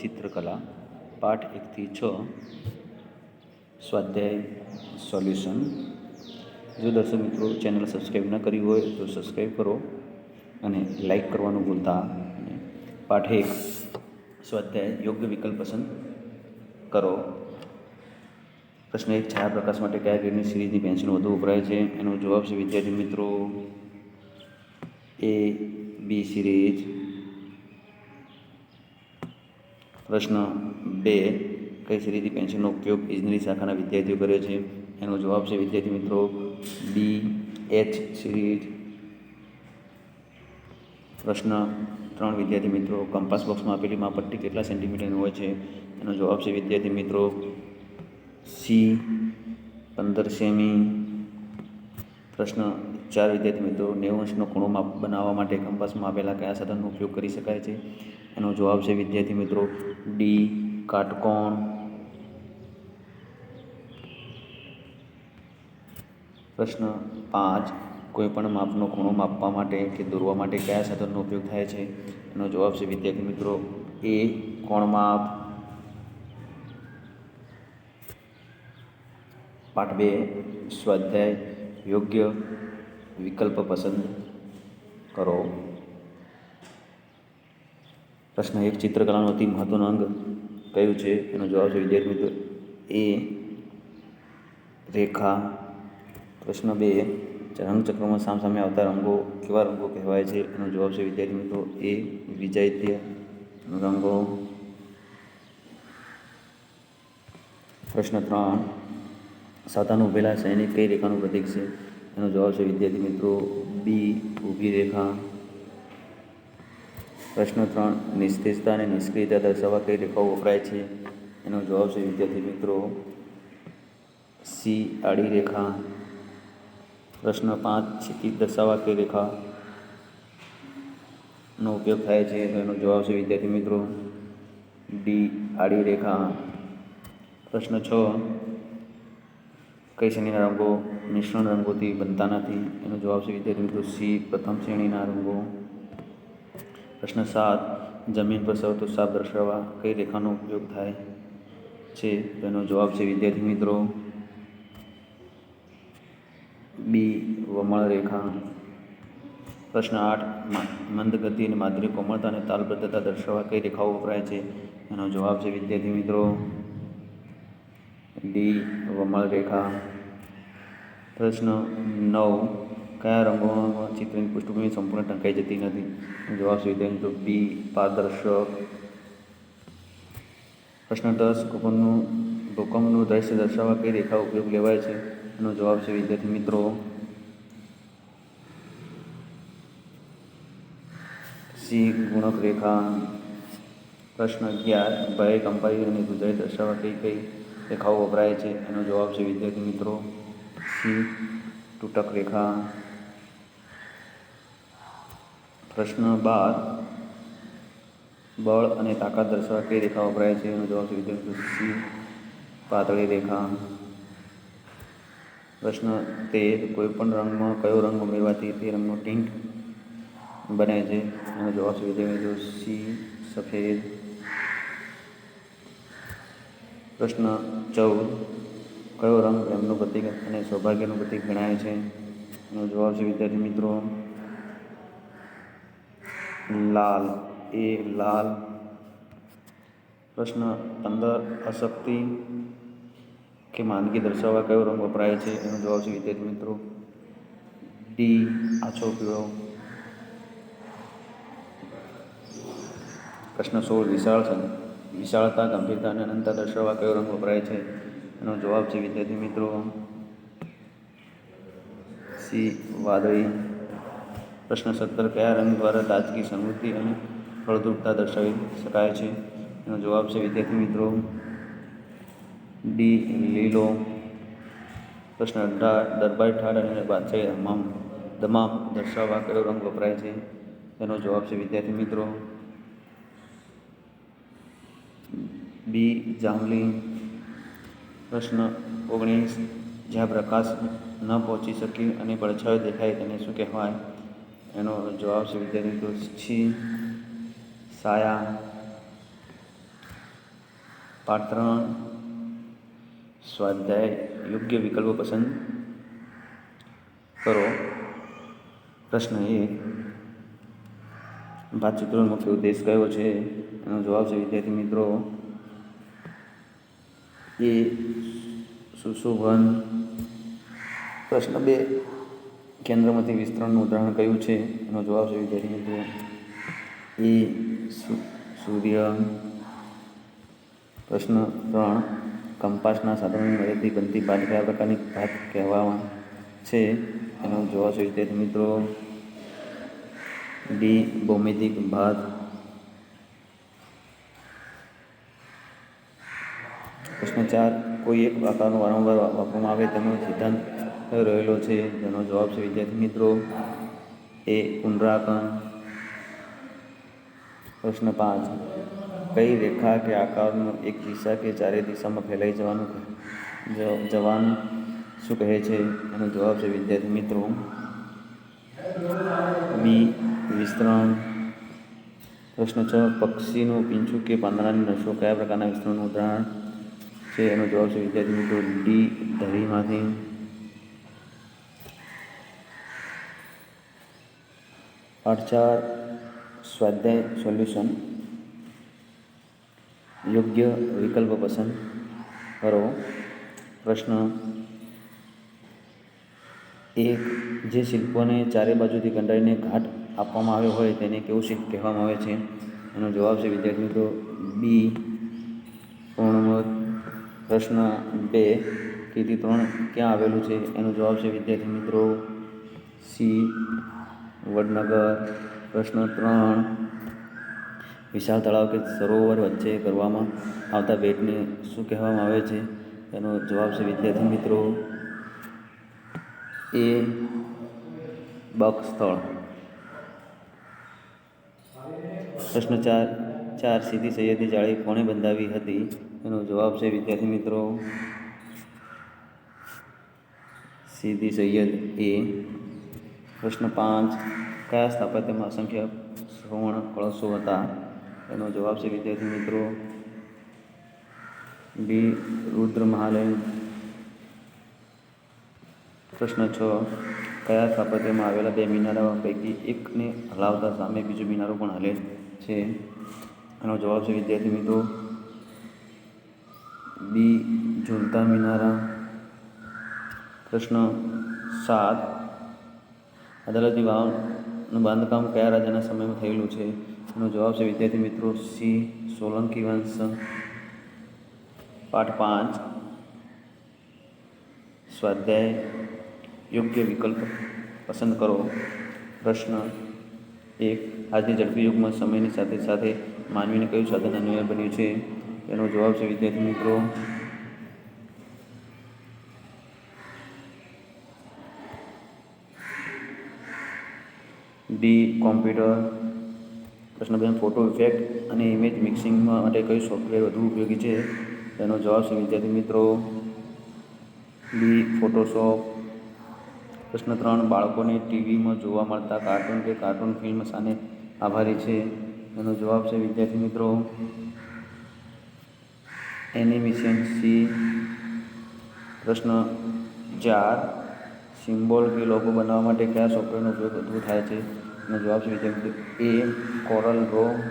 ચિત્રકલા, પાઠ એકથી છ, સ્વાધ્યાય, સોલ્યુશન. જો દર્શક મિત્રો ચેનલ સબસ્ક્રાઈબ ન કરી હોય તો સબસ્ક્રાઈબ કરો અને લાઈક કરવાનું ભૂલતા પાઠ એક, સ્વાધ્યાય, યોગ્ય વિકલ્પ પસંદ કરો. પ્રશ્ન એક છાયા પ્રકાશ માટે કયા ગ્રેડની સિરીઝની પેન્સિલ વધુ વપરાય છે? એનો જવાબ છે વિદ્યાર્થી મિત્રો એ બી સિરીઝ પ્રશ્ન બે, કઈ શ્રીથી પેન્સિલનો ઉપયોગ ઇજનેરી શાખાના વિદ્યાર્થીઓ કરે છે? એનો જવાબ છે, વિદ્યાર્થી મિત્રો બી એચ સિરીઝ પ્રશ્ન ત્રણ, વિદ્યાર્થી મિત્રો કંપાસ બોક્સમાં આપેલી માપટ્ટી કેટલા સેન્ટીમીટરની હોય છે? એનો જવાબ છે, વિદ્યાર્થી મિત્રો સી પંદર સેમી. પ્રશ્ન ચાર, વિદ્યાર્થી મિત્રો નેવું અંશનો ખૂણો બનાવવા માટે કંપાસમાં આપેલા કયા સાધનનો ઉપયોગ કરી શકાય છે? એનો જવાબ છે, વિદ્યાર્થી મિત્રો ડી કાટકોણ. પ્રશ્ન પાંચ, કોઈપણ માપનો ખૂણો માપવા માટે કે દોરવા માટે કયા સાધનનો ઉપયોગ થાય છે? એનો જવાબ છે, વિદ્યાર્થી મિત્રો એ કોણ માપ. પાઠ બે, સ્વાધ્યાય, યોગ્ય વિકલ્પ પસંદ કરો. પ્રશ્ન એક, ચિત્રકલાનું અતિ મહત્વનું અંગ કયું છે? એનો જવાબ છે વિદ્યાર્થી મિત્રો, એ રેખા. પ્રશ્ન બે રંગચક્રમાં સામ સામે આવતા રંગો કેવા રંગો કહેવાય છે? એનો જવાબ છે વિદ્યાર્થી મિત્રો, એ વિજાતીય રંગો. પ્રશ્ન ત્રણ, સાતાનો ઉભેલા સૈનિક કઈ રેખાનું પ્રતીક છે? એનો જવાબ છે વિદ્યાર્થી મિત્રો, બી, ઊભી રેખા. પ્રશ્ન ત્રણ, નિસ્તેજતા અને નિષ્ક્રિયતા દર્શાવવા કઈ રેખાઓ વપરાય છે? એનો જવાબ છે વિદ્યાર્થી મિત્રો, સી, આડી રેખા. પ્રશ્ન પાંચ ક્ષિતિજ દર્શાવવા કઈ રેખા? નો ઉપયોગ થાય છે, તો એનો જવાબ છે વિદ્યાર્થી મિત્રો, ડી, આડી રેખા. પ્રશ્ન છ, કઈ શ્રેણીના રંગો મિશ્રણ રંગોથી બનતા નથી? એનો જવાબ છે વિદ્યાર્થી મિત્રો, સી, પ્રથમ શ્રેણીના રંગો. પ્રશ્ન સાત, જમીન પર સૌથી સાફ દર્શાવવા કઈ રેખાનો ઉપયોગ થાય છે? તેનો જવાબ છે, વિદ્યાર્થી મિત્રો. બી, વમળ રેખા. પ્રશ્ન આઠ મંદ ગતિ અને માધુર્ય કોમળતા અને તાલબદ્ધતા દર્શાવવા કઈ રેખાઓ વપરાય છે? એનો જવાબ છે, વિદ્યાર્થી મિત્રો. ડી, વમળ રેખા. પ્રશ્ન નવ કયા રંગોમાં ચિત્રની પૃષ્ઠભૂમિ સંપૂર્ણ ઢંકાઈ જતી નથી? જવાબ છે વિદ્યાર્થી પી પારદર્શક. પ્રશ્ન દસ ભૂકંપનું ભૂકંપનું દ્રશ્ય દર્શાવવા કઈ રેખા ઉપયોગ લેવાય છે? એનો જવાબ છે વિદ્યાર્થી મિત્રો. સી ગુણક રેખા. પ્રશ્ન અગિયાર, ભય, કંપાઈ અને ગુજરાતી દર્શાવવા કઈ કઈ રેખાઓ વપરાય છે? એનો જવાબ છે વિદ્યાર્થી મિત્રો સી તૂટક રેખા. પ્રશ્ન બાર, બળ અને તાકાત દર્શાવવા કઈ રેખા વપરાય છે? એનો જવાબ છે વિદ્યાર્થી સી, પાતળી રેખા. પ્રશ્ન તેર, કોઈપણ રંગમાં કયો રંગ ઉમેરવાથી તે રંગનો ટિંટ બને છે? એનો જવાબ છે વિદ્યાર્થી સી, સફેદ. પ્રશ્ન ચૌદ, કયો રંગ પ્રેમનું પ્રતીક અને સૌભાગ્યનું પ્રતીક ગણાય છે? એનો જવાબ છે વિદ્યાર્થી મિત્રો લાલ એ લાલ પ્રશ્ન પંદર અશક્તિ કે માંદગી દર્શાવવા કયો રંગ વપરાય છે એનો જવાબ છે વિદ્યાર્થી મિત્રો ડી આછો પીળો પ્રશ્ન સોળ વિશાળ વિશાળતા ગંભીરતા અને અનંતતા દર્શાવવા કયો રંગ વપરાય છે એનો જવાબ છે વિદ્યાર્થી મિત્રો સી વાદળી પ્રશ્ન સત્તર કયા રંગ દ્વારા તાજગી, સમૃદ્ધિ અને ફળદ્રુપતા દર્શાવી શકાય છે? એનો જવાબ છે વિદ્યાર્થી મિત્રો ડી લીલો. પ્રશ્ન અઢાર, દરબાર ઠાડ અને બાદશાહી તમામ દમામ દર્શાવવા કયો રંગ વપરાય છે? તેનો જવાબ છે વિદ્યાર્થી મિત્રો બી જાંબલી. પ્રશ્ન ઓગણીસ, જ્યાં પ્રકાશ ન પહોંચી શકે અને પડછાયો દેખાય તેને શું કહેવાય? એનો જવાબ છે વિદ્યાર્થી મિત્રો છી. સાયા. પાઠ સ્વાધ્યાય. યોગ્ય વિકલ્પો પસંદ કરો. પ્રશ્ન એક. વાતચીતનો મુખ્ય ઉદ્દેશ કયો છે? એનો જવાબ છે વિદ્યાર્થી મિત્રો. એ સુશોભન. પ્રશ્ન બે. કેન્દ્રમાંથી વિસ્તરણનું ઉદાહરણ કયું છે? એનો જવાબ છે વિદ્યાર્થી મિત્રો, એ સૂર્ય. પ્રશ્ન ત્રણ, કંપાસના સાધનોની મદદથી બનતી ભાત કયા પ્રકારની ભાત કહેવામાં છે. એનો જવાબ છે વિદ્યાર્થી મિત્રો, ડી, ભૌમિતિક ભાત. પ્રશ્ન ચાર, કોઈ એક પ્રકારનું વારંવાર વાપરવામાં આવે તેનો સિદ્ધાંત રહેલો છે. તેનો જવાબ છે, વિદ્યાર્થી મિત્રો, એ પુનરાકન પ્રશ્ન પાંચ. કઈ રેખા કે આકારનો એક દિશા કે ચારે દિશામાં ફેલાઈ જવાનું જવાનું શું કહે છે? એનો જવાબ છે, વિદ્યાર્થી મિત્રો, બી, વિસ્તરણ. પ્રશ્ન છ, પક્ષીનું પીંછું કે પાંદડાની નસો કયા પ્રકારના વિસ્તરણનું ઉદાહરણ છે? એનો જવાબ છે, વિદ્યાર્થી મિત્રો, ડી, ધરીમાંથી. પાઠ સ્વાધ્યાય સોલ્યુશન. યોગ્ય વિકલ્પ પસંદ કરો. પ્રશ્ન એક, જે શિલ્પોને ચારે બાજુથી કંટાળીને ઘાટ આપવામાં આવ્યો હોય તેને કેવું શિલ્પ કહેવામાં આવે છે? એનો જવાબ છે, વિદ્યાર્થી મિત્રો, બી, પૂર્ણમત. પ્રશ્ન બે કીર્તિ ત્રણ ક્યાં આવેલું છે? એનો જવાબ છે, વિદ્યાર્થી મિત્રો, સી વડનગર, પ્રશ્ન ત્રણ. વિશાળ તળાવ કે સરોવર વચ્ચે કરવામાં આવતા બેટને શું કહેવામાં આવે છે? એનો જવાબ છે વિદ્યાર્થી મિત્રો, એ બક સ્થળ પ્રશ્ન ચાર ચાર સીધી સૈયદી જાળી કોણે બંધાવી હતી? એનો જવાબ છે વિદ્યાર્થી મિત્રો, સીધી સૈયદ એ પ્રશ્ન પાંચ, કયા સ્થાપત્યમાં અસંખ્ય શ્રવણ કળશો હતા? એનો જવાબ છે, વિદ્યાર્થી મિત્રો, બી, રુદ્ર મહાલય. પ્રશ્ન છ, કયા સ્થાપત્યમાં આવેલા બે મિનારાઓ પૈકી એકને હલાવતા સામે બીજો મિનારો પણ હલે છે? એનો જવાબ છે, વિદ્યાર્થી મિત્રો, બી ઝૂલતા મિનારા. પ્રશ્ન સાત અદાલતની વાવનું બાંધકામ કયા રાજાના સમયમાં થયેલું છે? એનો જવાબ છે વિદ્યાર્થી મિત્રો સી. સોલંકી વંશ પાઠ પાંચ. સ્વાધ્યાય. યોગ્ય વિકલ્પ પસંદ કરો. પ્રશ્ન એક. આજની ઝડપી યુગમાં સમયની સાથે સાથે માનવીને કયું સાધન અનિવાર્ય બન્યું છે? એનો જવાબ છે વિદ્યાર્થી મિત્રો ડી કોમ્પ્યુટર પ્રશ્ન બે ફોટો ઇફેક્ટ અને ઇમેજ મિક્સિંગ માટે કયું સોફ્ટવેર વધુ ઉપયોગી છે? તેનો જવાબ છે, વિદ્યાર્થી મિત્રો બી ફોટોશોપ પ્રશ્ન ત્રણ, બાળકોને ટીવીમાં જોવા મળતા કાર્ટૂન કે કાર્ટૂન ફિલ્મ સામે આભારી છે? એનો જવાબ છે, વિદ્યાર્થી મિત્રો એનિમેશન સી પ્રશ્ન ચાર, સિમ્બોલ કે લોગો બનાવવા માટે કયા સોફ્ટવેરનો ઉપયોગ વધુ થાય છે? એનો જવાબ છે વિદ્યાર્થી એ, કોરલ, રો.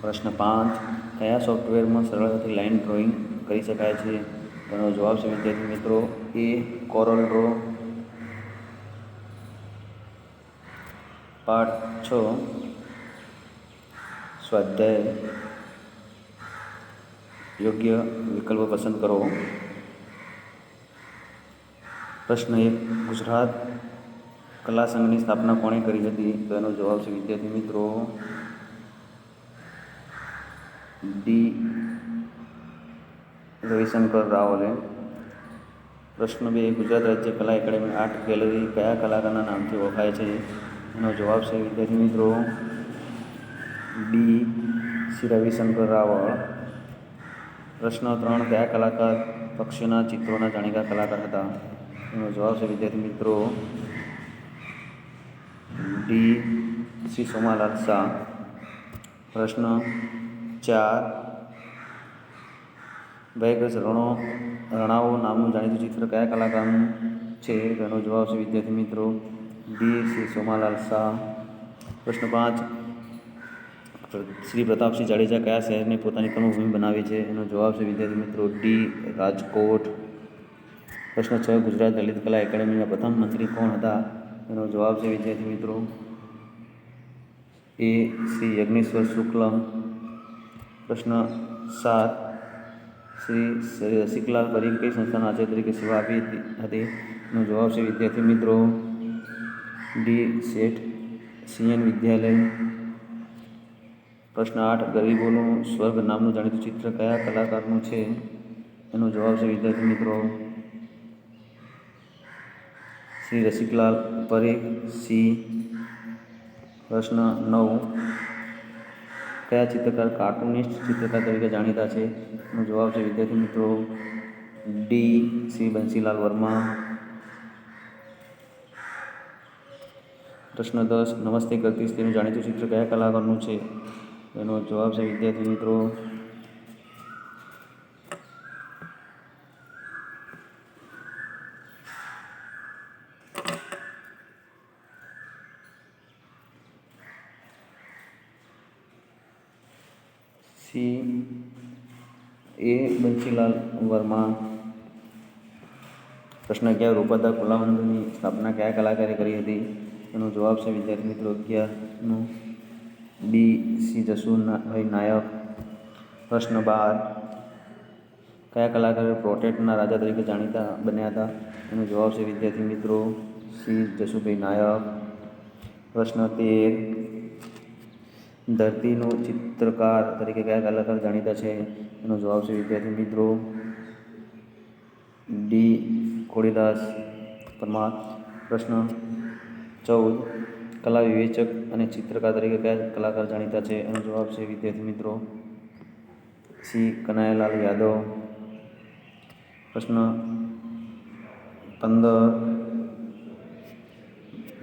પ્રશ્ન પાંચ, કયા સોફ્ટવેરમાં સરળતાથી લાઇન ડ્રોઈંગ કરી શકાય છે? તેનો જવાબ છે, વિદ્યાર્થી મિત્રો, એ, કોરલ, રો. પાઠ છ, સ્વાધ્યાય. યોગ્ય વિકલ્પો પસંદ કરો. પ્રશ્ન એક, ગુજરાત કલા સંઘની સ્થાપના કોણે કરી હતી? તો એનો જવાબ છે વિદ્યાર્થી મિત્રો ડી રવિશંકર રાવલે. પ્રશ્ન બે, ગુજરાત રાજ્ય કલા એકેડેમી આર્ટ ગેલેરી કયા કલાકારના નામથી ઓળખાય છે? એનો જવાબ છે વિદ્યાર્થી મિત્રો ડી શ્રી રવિશંકર રાવળ. પ્રશ્ન ત્રણ, કયા કલાકાર પક્ષીઓના ચિત્રોના જાણીતા કલાકાર હતા? એનો જવાબ છે વિદ્યાર્થી મિત્રો ડી શ્રી સોમાલાલ શાહ. પ્રશ્ન ચાર. ભયગ્રસ્ત રણો, રણાઓ નામનું જાણીતું ચિત્ર કયા કલાકારનું છે? તેનો જવાબ છે વિદ્યાર્થી મિત્રો ડી શ્રી સોમાલાલ શાહ. પ્રશ્ન પાંચ. શ્રી પ્રતાપસિંહ જાડેજા કયા શહેરને પોતાની કર્મભૂમિ બનાવી છે? એનો જવાબ છે વિદ્યાર્થી મિત્રો ડી, રાજકોટ. પ્રશ્ન છ. ગુજરાત લલિત કલા એકેડેમીના પ્રથમ મંત્રી કોણ હતા? એનો જવાબ છે વિદ્યાર્થી મિત્રો એ શ્રી યજ્ઞેશ્વર શુક્લમ. પ્રશ્ન સાત. શ્રી શ્રી રસિકલાલ પરીખ કઈ સંસ્થાના આચાર્ય તરીકે સેવા આપી હતી? એનો જવાબ છે વિદ્યાર્થી મિત્રો ડી શેઠ સીએન વિદ્યાલય. પ્રશ્ન આઠ. ગરીબોનું સ્વર્ગ નામનું જાણીતું ચિત્ર કયા કલાકારનું છે? એનો જવાબ છે વિદ્યાર્થી મિત્રો શ્રી રસિકલાલ પરેખ, સી. પ્રશ્ન નવ. કયા ચિત્રકાર કાર્ટુનિસ્ટ ચિત્રકાર તરીકે જાણીતા છે? એનો જવાબ છે વિદ્યાર્થી મિત્રો ડી. શ્રી બંસીલાલ વર્મા. પ્રશ્ન દસ નમસ્તે કરતી સ્ત્રીનું જાણીતું ચિત્ર કયા કલાકારનું છે? એનો જવાબ છે વિદ્યાર્થી મિત્રો સી એ બંસીલાલ વર્મા. પ્રશ્ન અગિયાર, રૂપાદા કલાવંદની સ્થાપના કયા કલાકારે કરી હતી? એનો જવાબ છે વિદ્યાર્થી મિત્રો અગિયારનું. બી. સી. જસુભાઈ નાયક. પ્રશ્ન બાર, કયા કલાકારો પ્રોટેટના રાજા તરીકે જાણીતા બન્યા હતા? એનો જવાબ છે વિદ્યાર્થી મિત્રો સી. જસુભાઈ નાયક. પ્રશ્ન તેર ધરતીનો ચિત્રકાર તરીકે કયા કલાકાર જાણીતા છે. એનો જવાબ છે વિદ્યાર્થી મિત્રો ડી ખોડીદાસ પરમાર. પ્રશ્ન ચૌદ. કલા વિવેચક અને ચિત્રકાર તરીકે કયા કલાકાર જાણીતા છે. એનો જવાબ છે વિદ્યાર્થી મિત્રો સી કનૈયાલાલ યાદવ. પ્રશ્ન પંદર.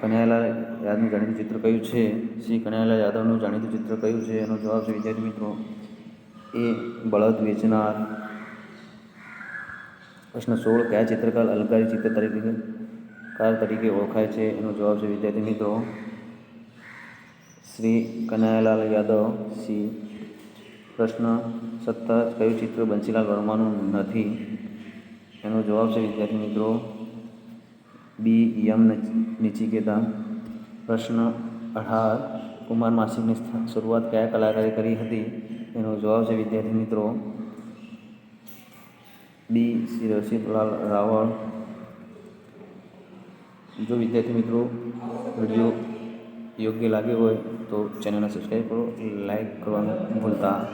કનૈયાલાલ યાદવનું જાણીતું ચિત્ર કયું છે? શ્રી કનૈયાલાલ યાદવનું જાણીતું ચિત્ર કયું છે? એનો જવાબ છે, વિદ્યાર્થી મિત્રો, એ બળદ વેચનાર. પ્રશ્ન સોળ, કયા ચિત્રકાર અલંકારી ચિત્ર તરીકે કાર તરીકે ઓળખાય છે? એનો જવાબ છે, વિદ્યાર્થી મિત્રો, શ્રી કનૈયાલાલ યાદવ. શ્રી પ્રશ્ન સત્તર, કયું ચિત્ર બંસીલાલ વર્માનું નથી? એનો જવાબ છે, વિદ્યાર્થી મિત્રો, બી. યમ નિચિકેતા પ્રશ્ન અઢાર. કુમાર માસિકની સ્થા- શરૂઆત કયા કલાકારે કરી હતી? એનો જવાબ છે, વિદ્યાર્થી મિત્રો, બી. શ્રી રસિકલાલ રાવળ. જો વિદ્યાર્થી મિત્રો વીડિયો યોગ્ય લાગ્યો હોય તો ચેનલને સબસ્ક્રાઈબ કરો, લાઈક કરવાનું ભૂલતા